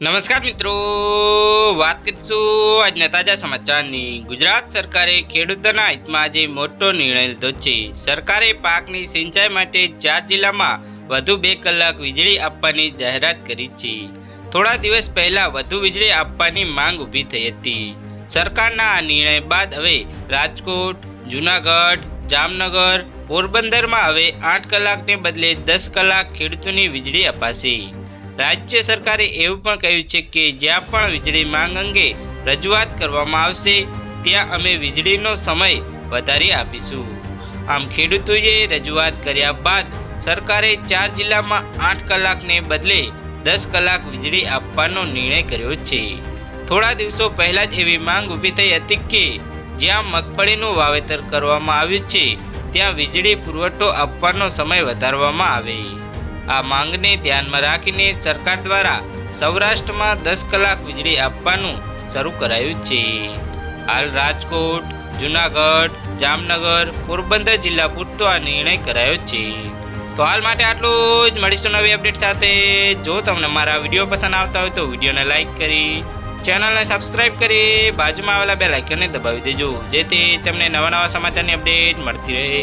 નમસ્કાર મિત્રો. વાત કરીશું આજના તાજા સમાચારની. ગુજરાત સરકારે ખેડૂતોના હિતમાં આજે મોટો નિર્ણય લીધો છે. સરકારે પાકની સિંચાઈ માટે ચાર જિલ્લામાં વધુ બે કલાક વીજળી આપવાની જાહેરાત કરી છે. થોડા દિવસ પહેલા વધુ વીજળી આપવાની માંગ ઊભી થઈ હતી. સરકારના આ નિર્ણય બાદ હવે રાજકોટ, જૂનાગઢ, જામનગર, પોરબંદરમાં હવે આઠ કલાકને બદલે દસ કલાક ખેડૂતોની વીજળી અપાશે. રાજ્ય સરકારે એવું પણ કહ્યું છે કે જ્યાં પણ વીજળી માંગ અંગે રજૂઆત કરવામાં આવશે, ત્યાં અમે વીજળીનો સમય વધારી આપીશું. આમ ખેડૂતોએ રજૂઆત કર્યા બાદ સરકારે ચાર જિલ્લામાં આઠ કલાકને બદલે દસ કલાક વીજળી આપવાનો નિર્ણય કર્યો છે. થોડા દિવસો પહેલા જ એવી માંગ ઊભી થઈ હતી કે જ્યાં મગફળીનું વાવેતર કરવામાં આવ્યું છે, ત્યાં વીજળી પુરવઠો આપવાનો સમય વધારવામાં આવે. આ માંગને ધ્યાનમાં રાખીને સરકાર દ્વારા સૌરાષ્ટ્રમાં દસ કલાક વીજળી આપવાનું શરૂ કરાયું છે. હાલ રાજકોટ, જુનાગઢ, જામનગર, પોરબંદર જિલ્લા પૂરતો આ નિર્ણય કરાયો છે. તો હાલ માટે આટલું જ. મળીશું નવી અપડેટ સાથે. જો તમને મારા વીડિયો પસંદ આવતા હોય તો વિડીયોને લાઇક કરી ચેનલને સબસ્ક્રાઇબ કરી, બાજુમાં આવેલા બે લાઇકનને દબાવી દેજો. જેથી તમને નવા નવા સમાચારની અપડેટ મળતી રહે.